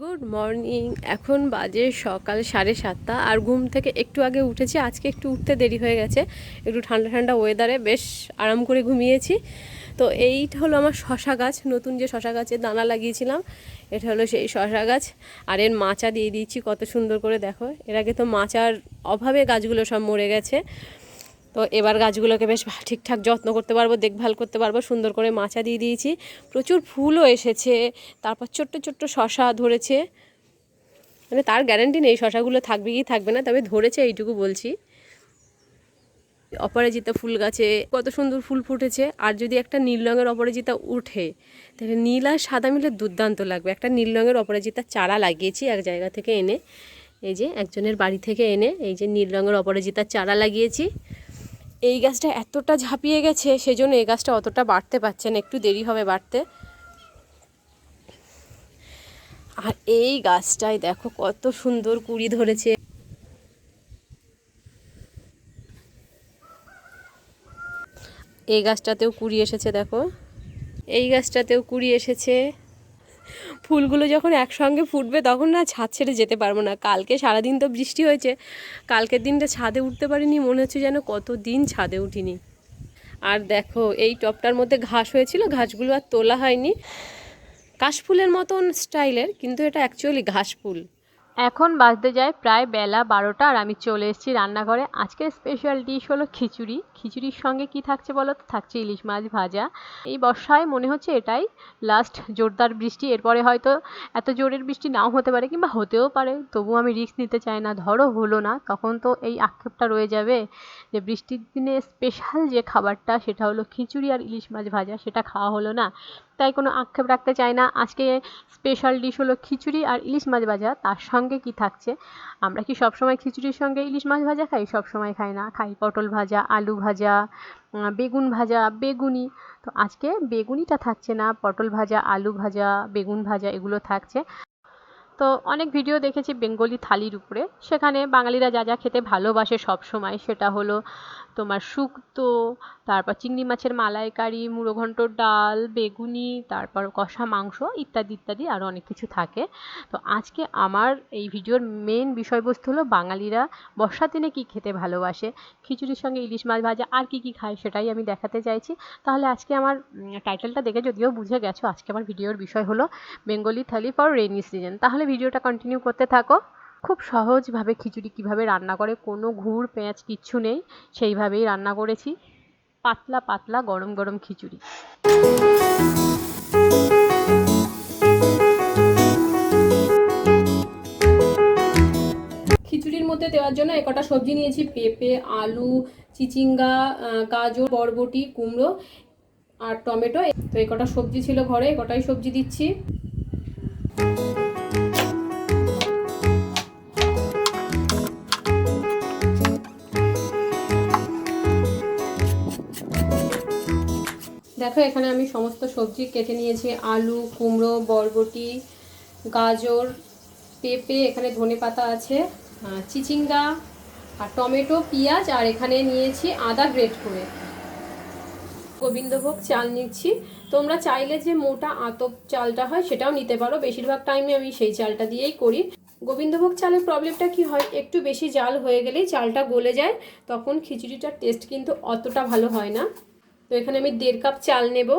Good morning এখন বাজে সকাল সাড়ে সাতটা আর ঘুম থেকে একটু আগে উঠেছি। আজকে একটু উঠতে দেরি হয়ে গেছে। একটু ঠান্ডা ঠান্ডা ওয়েদারে বেশ আরাম করে ঘুমিয়েছি। তো এইটা হলো আমার শশা গাছ। নতুন যে শশা গাছের দানা লাগিয়েছিলাম, এটা হলো সেই শশা গাছ। আর এর মাচা দিয়ে দিয়েছি কত সুন্দর করে দেখো। এর আগে তো মাচার অভাবে গাছগুলো সব মরে গেছে। তো এবার গাছগুলোকে বেশ ঠিকঠাক যত্ন করতে পারব, দেখভাল করতে পারব, সুন্দর করে মাচা দিয়ে দিয়েছি। প্রচুর ফুলও এসেছে, তারপর ছোট্ট ছোট্ট শশা ধরেছে। মানে তার গ্যারান্টি নেই, শশাগুলো থাকবে কি থাকবে না, তবে ধরেছে, এইটুকু বলছি। অপরাজিতা ফুল গাছে কত সুন্দর ফুল ফুটেছে, আর যদি একটা নীল রঙের অপরাজিতা উঠে, তাহলে নীল আর সাদা মিলে দুর্দান্ত লাগবে। একটা নীল রঙের অপরাজিতা চারা লাগিয়েছি এক জায়গা থেকে এনে, এই যে একজনের বাড়ি থেকে এনে, এই যে নীল রঙের অপরাজিতার চারা লাগিয়েছি। এই গাছটা এতটা ঝাঁপিয়ে গেছে, সেজন্য এই গাছটা অতটা বাড়তে পারছে না, একটু দেরি হবে বাড়তে। আর এই গাছটায় দেখো কত সুন্দর কুড়ি ধরেছে। এই গাছটাতেও কুড়ি এসেছে, দেখো। এই গাছটাতেও কুড়ি এসেছে। ফুলগুলো যখন একসঙ্গে ফুটবে তখন না ছাদ ছেড়ে যেতে পারব না। কালকে সারাদিন তো বৃষ্টি হয়েছে। কালকের দিনটা ছাদে উঠতে পারিনি, মনে হচ্ছে যেন কত দিন ছাদে উঠিনি। আর দেখো, এই টপটার মধ্যে ঘাস হয়েছিল, ঘাসগুলো আর তোলা হয়নি। কাশফুলের মতন স্টাইলের, কিন্তু এটা অ্যাকচুয়ালি ঘাস ফুল এখন বাজতে যায় প্রায় বেলা বারোটা আর আমি চলে এসেছি রান্নাঘরে। আজকের স্পেশাল ডিশ হলো খিচুড়ি। খিচুড়ির সঙ্গে কি থাকছে বলো তো? থাকছে ইলিশ মাছ ভাজা। এই বর্ষায় মনে হচ্ছে এটাই লাস্ট জোরদার বৃষ্টি। এরপরে হয়তো এত জোরের বৃষ্টি নাও হতে পারে কিংবা হতেও পারে। তবু আমি রিস্ক নিতে চাই না। ধরো হলো না, তখন তো এই আক্ষেপটা রয়ে যাবে যে বৃষ্টির দিনে স্পেশাল যে খাবারটা, সেটা হলো খিচুড়ি আর ইলিশ মাছ ভাজা। সেটা খাওয়া হলো না। তাই কোনো আক্ষেপ রাখতে চাই না। আজকে স্পেশাল ডিশ হলো খিচুড়ি আর ইলিশ মাছ ভাজা। তার সঙ্গে কি থাকছে? আমরা কি সবসময় খিচুড়ির সঙ্গে ইলিশ মাছ ভাজা খাই? সব সময় খাই না। খাই পটল ভাজা, আলু ভাজা বেগুন ভাজা, বেগুনি। তো আজকে বেগুনিটা থাকছে না। পটল ভাজা, আলু ভাজা, বেগুন ভাজা, এগুলো থাকছে। তো অনেক ভিডিও দেখেছি বেঙ্গলি থালির উপরে। সেখানে বাঙালিরা যা যা খেতে ভালোবাসে সব সময়, সেটা হলো তোমার শুক্তো, তারপর চিংড়ি মাছের মালাইকারি মুড়ো ঘন্ট ডাল, বেগুনি, তারপর কষা মাংস ইত্যাদি ইত্যাদি আরও অনেক কিছু থাকে। তো আজকে আমার এই ভিডিওর মেন বিষয়বস্তু হলো বাঙালিরা বর্ষার দিনে কী খেতে ভালোবাসে, খিচুড়ির সঙ্গে ইলিশ মাছ ভাজা আর কী কী খায় সেটাই আমি দেখাতে চাইছি। তাহলে আজকে আমার টাইটেলটা দেখে যদিও বুঝে গেছো, আজকে আমার ভিডিওর বিষয় হলো Bengali thali for rainy season তাহলে ভিডিওটা কন্টিনিউ করতে থাকো। খুব সহজভাবে খিচুড়ি কীভাবে রান্না করে, কোনো ঘুর পেঁয়াজ কিচ্ছু নেই, সেইভাবেই রান্না করেছি। পাতলা পাতলা গরম গরম খিচুড়ি। খিচুড়ির মধ্যে দেওয়ার জন্য এ কটা সবজি নিয়েছি। পেঁপে, আলু, চিচিঙ্গা গাজর, বরবটি, কুমড়ো আর টমেটো। তো এই কটা সবজি ছিল ঘরে কটাই সবজি দিচ্ছি। দেখো, এখানে আমি সমস্ত সবজি কেটে নিয়েছি। আলু, কুমড়ো, বরবটি, গাজর, পেঁপে, এখানে ধনে পাতা আছে চিচিঙ্গা, আর টমেটো, পেঁয়াজ, আর এখানে নিয়েছি আদা গ্রেট করে। গোবিন্দভোগ চাল নিচ্ছি। তোমরা চাইলে যে মোটা আতপ চালটা হয় সেটাও নিতে পারো। বেশিরভাগ টাইমে আমি সেই চালটা দিয়েই করি। গোবিন্দভোগ চালের প্রবলেমটা কি হয়? একটু বেশি জাল হয়ে গেলেই চালটা গলে যায়, তখন খিচুড়িটার টেস্ট কিন্তু অতটা ভালো হয় না। তো এখানে আমি দেড় কাপ চাল নেব।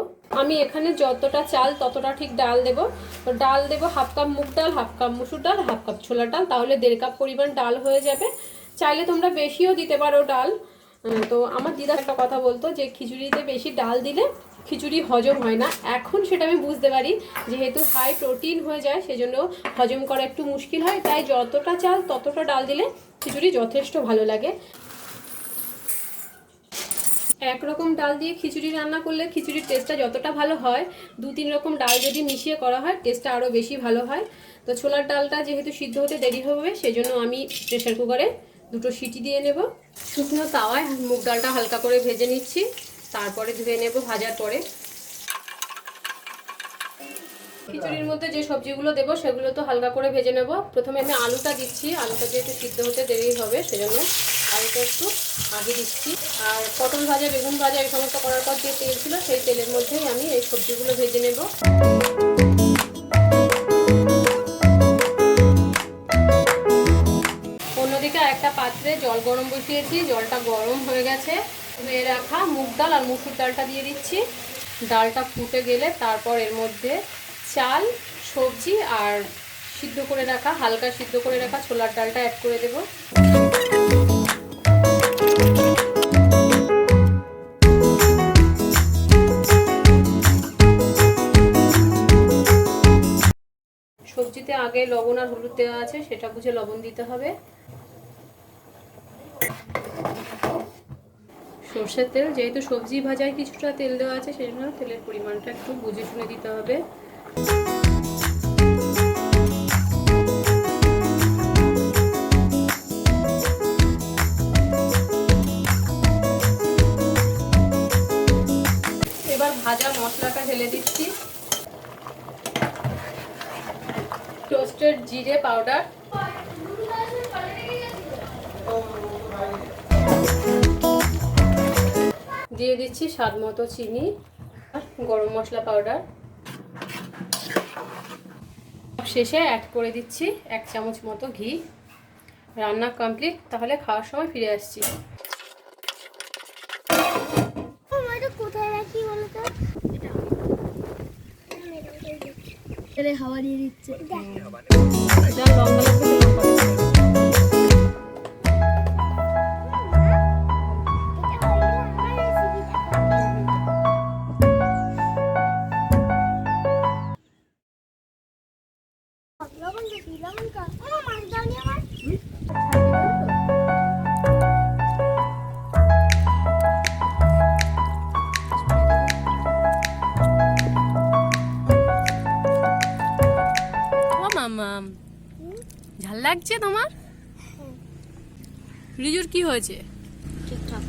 আমি এখানে যতটা চাল, ততটা ঠিক ডাল দেব। তো ডাল দেব হাফ কাপ মুগ ডাল, হাফ কাপ মুসুর ডাল, হাফ কাপ ছোলা ডাল, তাহলে দেড় কাপ পরিমাণ ডাল হয়ে যাবে। চাইলে তোমরা বেশিও দিতে পারো ডাল। তো আমার দিদা একটা কথা বলতো যে খিচুড়িতে বেশি ডাল দিলে খিচুড়ি হজম হয় না। এখন সেটা আমি বুঝতে পারি, যেহেতু হাই প্রোটিন হয়ে যায়, সেজন্য হজম করা একটু মুশকিল হয়। তাই যতটা চাল, ততটা ডাল দিলে খিচুড়ি যথেষ্ট ভালো লাগে। একরকম ডাল দিয়ে খিচুড়ি রান্না করলে খিচুড়ির টেস্টটা যতটা ভালো হয়, দু তিন রকম ডাল যদি মিশিয়ে করা হয় টেস্টটা আরও বেশি ভালো হয়। তো ছোলার ডালটা যেহেতু সিদ্ধ হতে দেরি হবে, সেজন্য আমি প্রেশার কুকারে দুটো সিটি দিয়ে নেব। শুকনো তাওয়ায় মুগ ডালটা হালকা করে ভেজে নিচ্ছি, তারপরে ধুয়ে নেব ভাজার পরে। খিচুড়ির মধ্যে যে সবজিগুলো দেবো, সেগুলো তো হালকা করে ভেজে নেব। প্রথমে আমি আলুটা দিচ্ছি, আলুটা যেহেতু সিদ্ধ হতে দেরি হবে, সেজন্য আর এটা একটু আগে দিচ্ছি। আর পটল ভাজা, বেগুন ভাজা এই সমস্ত করার পর যে তেল ছিল সেই তেলের মধ্যেই আমি এই সবজিগুলো ভেজে নেব। অন্যদিকে একটা পাত্রে জল গরম বসিয়েছি, জলটা গরম হয়ে গেছে। ধুয়ে রাখা মুগ ডাল আর মুসুর ডালটা দিয়ে দিচ্ছি। ডালটা ফুটে গেলে তারপর এর মধ্যে চাল, সবজি আর সিদ্ধ করে রাখা, হালকা সিদ্ধ করে রাখা ছোলার ডালটা অ্যাড করে দেবো। আগে লবণ আর হলুদ দেওয়া আছে, সেটা বুঝে লবণ দিতে হবে। সর্ষের তেল, যেহেতু সবজি ভাজায় কিছুটা তেল দেওয়া আছে সেই জন্য তেলের পরিমাণটা একটু বুঝে শুনে দিতে হবে। এবার ভাজা মশলাটা ঢেলে দিচ্ছি। টোস্টেড জিরে পাউডার। দিয়ে দিচ্ছি স্বাদ মতো চিনি গরম মশলা পাউডার। শেষে অ্যাড করে দিচ্ছি এক চামচ মতো ঘি। রান্না কমপ্লিট তাহলে খাওয়ার সময় ফিরে আসছি এটা কোথায় রাখি বলো তো এটা হাওয়া দিয়ে দিচ্ছে লাগছে তোমার? রিজুর কি হয়েছে? ঠিকঠাক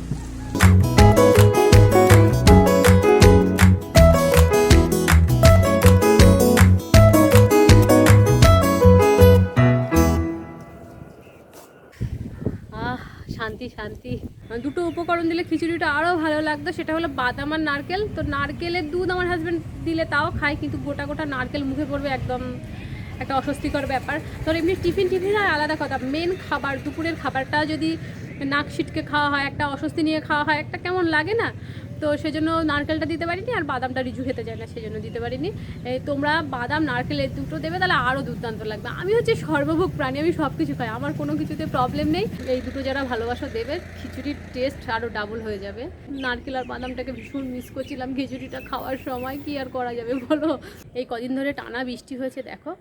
আহ শান্তি শান্তি। দুটো উপকরণ দিলে খিচুড়িটা আরও ভালো লাগতো। সেটা হলো বাদাম আর নারকেল। তো নারকেলের দুধ আমার হাজব্যান্ড দিলে তাও খায় কিন্তু গোটা গোটা নারকেল মুখে পড়বে একদম একটা অস্বস্তিকর ব্যাপার। তোর এমনি টিফিন টিফিন আর আলাদা কথা। মেন খাবার, দুপুরের খাবারটা যদি নাক ছিটকে খাওয়া হয়, একটা অস্বস্তি নিয়ে খাওয়া হয়, একটা কেমন লাগে না? তো সেজন্য নারকেলটা দিতে পারিনি আর বাদামটা রিজু খেতে চায় না, সেজন্য দিতে পারিনি। তোমরা বাদাম, নারকেল দুটো দেবে, তাহলে আরও দুর্দান্ত লাগবে। আমি হচ্ছে সর্বভোগ প্রাণী, আমি সব কিছু খাই। আমার কোনো কিছুতে প্রবলেম নেই। এই দুটো যারা ভালোবাসা দেবে, খিচুড়ির টেস্ট আরও ডাবল হয়ে যাবে। নারকেল আর বাদামটাকে ভীষণ মিস করছিলাম খিচুড়িটা খাওয়ার সময়। কি আর করা যাবে বলো? এই কদিন ধরে টানা বৃষ্টি হয়েছে, দেখো।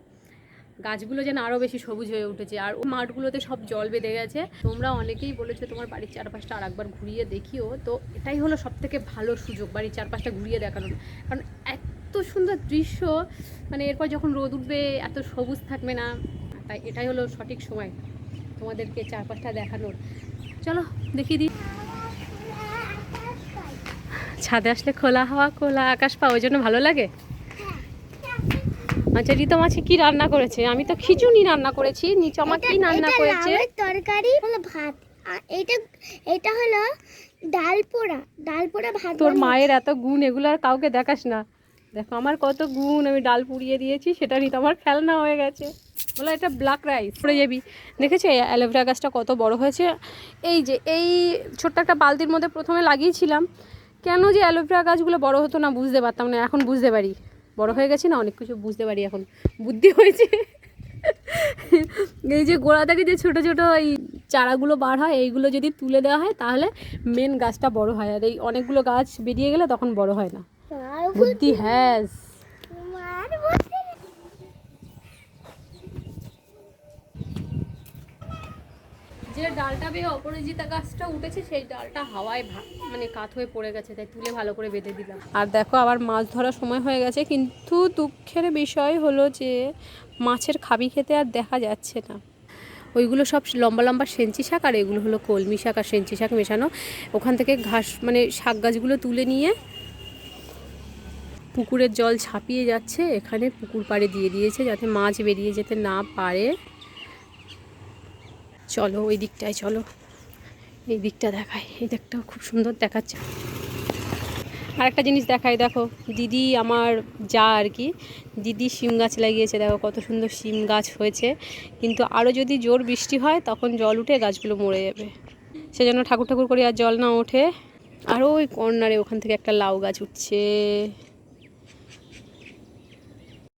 গাছগুলো যেন আরও বেশি সবুজ হয়ে উঠেছে। আর ও মাঠগুলোতে সব জল বেঁধে গেছে। তোমরা অনেকেই বলেছ তোমার বাড়ির চারপাশটা আর একবার ঘুরিয়ে দেখিও। তো এটাই হলো সব থেকে ভালো সুযোগ বাড়ির চারপাশটা ঘুরিয়ে দেখানোর। কারণ এত সুন্দর দৃশ্য মানে এরপর যখন রোদ উঠবে, এত সবুজ থাকবে না। তাই এটাই হলো সঠিক সময় তোমাদেরকে চারপাশটা দেখানোর। চলো দেখিয়ে দিই ছাদে আসলে খোলা হাওয়া, খোলা আকাশ পাওয়া ওই জন্য ভালো লাগে? আচ্ছা রিতম আছে কি রান্না করেছে? আমি তো খিচুড়ি রান্না করেছি নিচু আমার কি রান্না করেছে? তরকারি হলো ভাত। এটা এটা হলো ডাল পোড়া ডাল পোড়া ভাত তোর মায়ের এত গুণ এগুলো আর কাউকে দেখাস না। দেখো আমার কত গুণ আমি ডাল পুড়িয়ে দিয়েছি সেটা নিতে আমার খেলনা হয়ে গেছে। বলো এটা ব্ল্যাক রাইস পড়ে যাবি। দেখেছ অ্যালোভেরা গাছটা কত বড় হয়েছে? এই যে এই ছোট্ট একটা বালতির মধ্যে প্রথমে লাগিয়েছিলাম। কেন যে অ্যালোভেরা গাছগুলো বড় হতো না বুঝতে পারতাম না এখন বুঝতে পারি। বড় হয়ে গেছি না অনেক কিছু বুঝতে পারি এখন। বুদ্ধি হয়েছে। এই যে গোড়া থেকে যে ছোটো ছোটো এই চারাগুলো বার হয় এইগুলো যদি তুলে দেওয়া হয় তাহলে মেন গাছটা বড় হয়। আর এই অনেকগুলো গাছ বেরিয়ে গেলে তখন বড় হয় না। বুদ্ধি হ্যাঁ মার বসে যে ডালটা বেয়ে অপরাজিতা গাছটা উঠেছে, সেই ডালটা হাওয়ায় মানে কাত হয়ে পড়ে গেছে, তাই তুলে ভালো করে বেঁধে দিলাম। আর দেখো, আবার মাছ ধরার সময় হয়ে গেছে, কিন্তু দুঃখের বিষয় হলো যে, মাছের খাবি খেতে আর দেখা যাচ্ছে না। ওইগুলো সব লম্বা লম্বা সেঞ্চি শাক, আর এগুলো হলো কলমি শাক আর সেঞ্চি শাক মেশানো। ওখান থেকে ঘাস মানে শাক গাছগুলো তুলে নিয়ে পুকুরের জল ছাপিয়ে যাচ্ছে, এখানে পুকুর পাড়ে দিয়ে দিয়েছে, যাতে মাছ বেরিয়ে যেতে না পারে। চলো, ওই দিকটায় চলো। এই দিকটা দেখায় এই দিকটাও খুব সুন্দর দেখাচ্ছে। আর একটা জিনিস দেখাই, দেখো, দিদি আমার যা আর কি, দিদি শিম গাছ লাগিয়েছে, দেখো, কত সুন্দর শিম গাছ হয়েছে। কিন্তু আরও যদি জোর বৃষ্টি হয়, তখন জল উঠে গাছগুলো মরে যাবে। সেজন্য ঠাকুর ঠাকুর করে আর জল না ওঠে। আর ওই কর্নারে ওখান থেকে একটা লাউ গাছ উঠছে।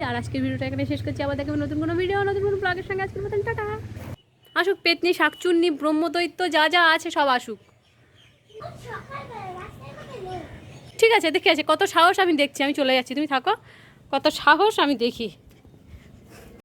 আর আজকের ভিডিওটা এখানে শেষ করছি। আবার দেখাবো নতুন কোনো ভিডিও, নতুন কোনো ব্লগের সঙ্গে। আজকের মতন, টাটা। আসুক, পেতনি, শাকচুন্নি, ব্রহ্মদৈত্য, যা যা আছে সব আসুক। ঠিক আছে, দেখে আছে কত সাহস আমি দেখছি, আমি চলে যাচ্ছি, তুমি থাকো। কত সাহস আমি দেখি।